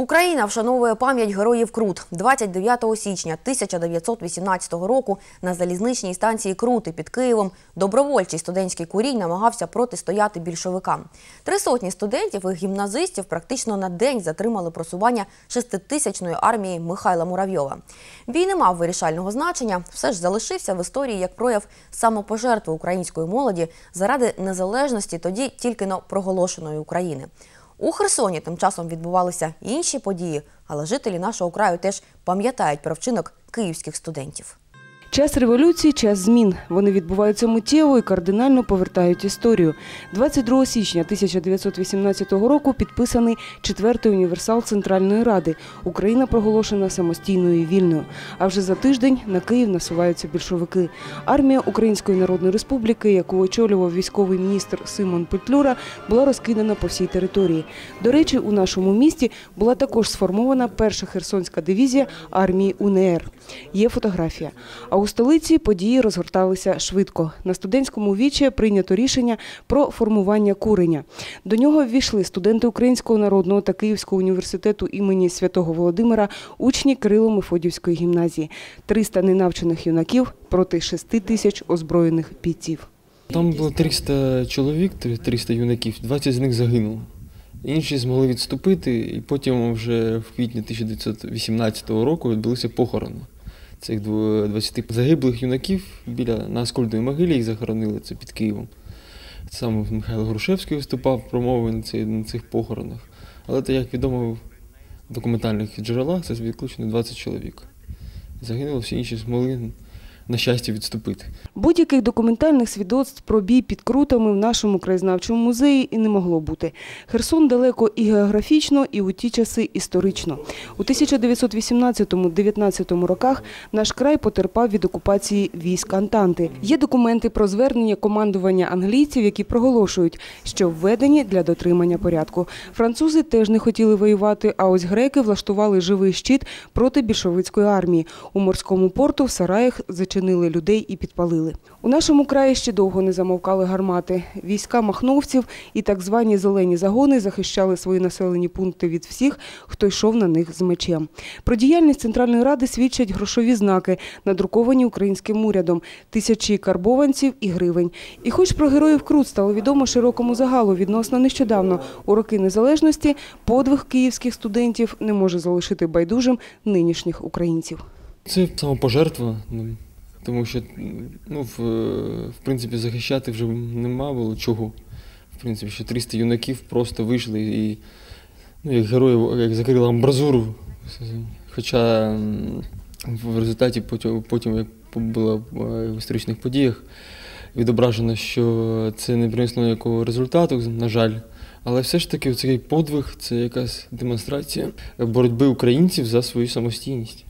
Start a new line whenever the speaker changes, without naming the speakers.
Україна вшановує пам'ять героїв Крут 29 січня 1918 року на залізничній станції Крути під Києвом добровольчий студентський курінь намагався протистояти більшовикам. Три сотні студентів і гімназистів практично на день затримали просування шеститисячної армії Михайла Муравйова. Бій не мав вирішального значення, все ж залишився в історії як прояв самопожертви української молоді заради незалежності тоді тільки но проголошеної України. У Херсоні тим часом відбувалися інші події, але жителі нашого краю теж пам'ятають про вчинок київських студентів.
Час революції, час змін. Вони відбуваються миттєво і кардинально повертають історію. 22 січня 1918 року підписаний четвертий універсал Центральної Ради. Україна проголошена самостійною і вільною. А вже за тиждень на Київ насуваються більшовики. Армія Української Народної Республіки, яку очолював військовий міністр Симон Петлюра, була розкидана по всій території. До речі, у нашому місті була також сформована перша Херсонська дивізія армії УНР. Є фотографія. А у столиці події розгорталися швидко. На студентському вічі прийнято рішення про формування куреня. До нього ввійшли студенти Українського народного та Київського університету імені Святого Володимира, учні Кирило-Мефодівської гімназії. 300 ненавчених юнаків проти 6 тисяч озброєних бійців.
Там було 300 чоловік, 300 юнаків, 20 з них загинуло. Інші змогли відступити, і потім вже в квітні 1918 року відбулися похорони цих 20 загиблих юнаків біля наскольної могилі їх захоронили це під Києвом. Саме Михайло Грушевський виступав промови на, цих, на цих похоронах. Але це, як відомо, в документальних джерелах це відключено 20 чоловік. Загинуло, всі інші змогли на щастя відступити.
Будь-яких документальних свідоцтв про бій під крутами в нашому краєзнавчому музеї і не могло бути. Херсон далеко і географічно, і у ті часи історично. У 1918-19 роках наш край потерпав від окупації військ Антанти. Є документи про звернення командування англійців, які проголошують, що введені для дотримання порядку. Французи теж не хотіли воювати, а ось греки влаштували живий щит проти більшовицької армії. У морському порту в Сараях зачинили людей і підпалили. У нашому краї ще довго не замовкали гармати. Війська махновців і так звані зелені загони захищали свої населені пункти від всіх, хто йшов на них з мечем. Про діяльність Центральної Ради свідчать грошові знаки, надруковані українським урядом, тисячі карбованців і гривень. І хоч про героїв Крут стало відомо широкому загалу відносно нещодавно, у роки незалежності подвиг київських студентів не може залишити байдужим нинішніх українців.
Це самопожертва, ну, тому що ну, в, в принципі захищати вже нема було чого. В принципі, що 300 юнаків просто вийшли і ну, як герої, як закрили амбразуру. Хоча в результаті потім, потім як було в історичних подіях, відображено, що це не принесло ніякого результату, на жаль. Але все ж таки цей подвиг це якась демонстрація боротьби українців за свою самостійність.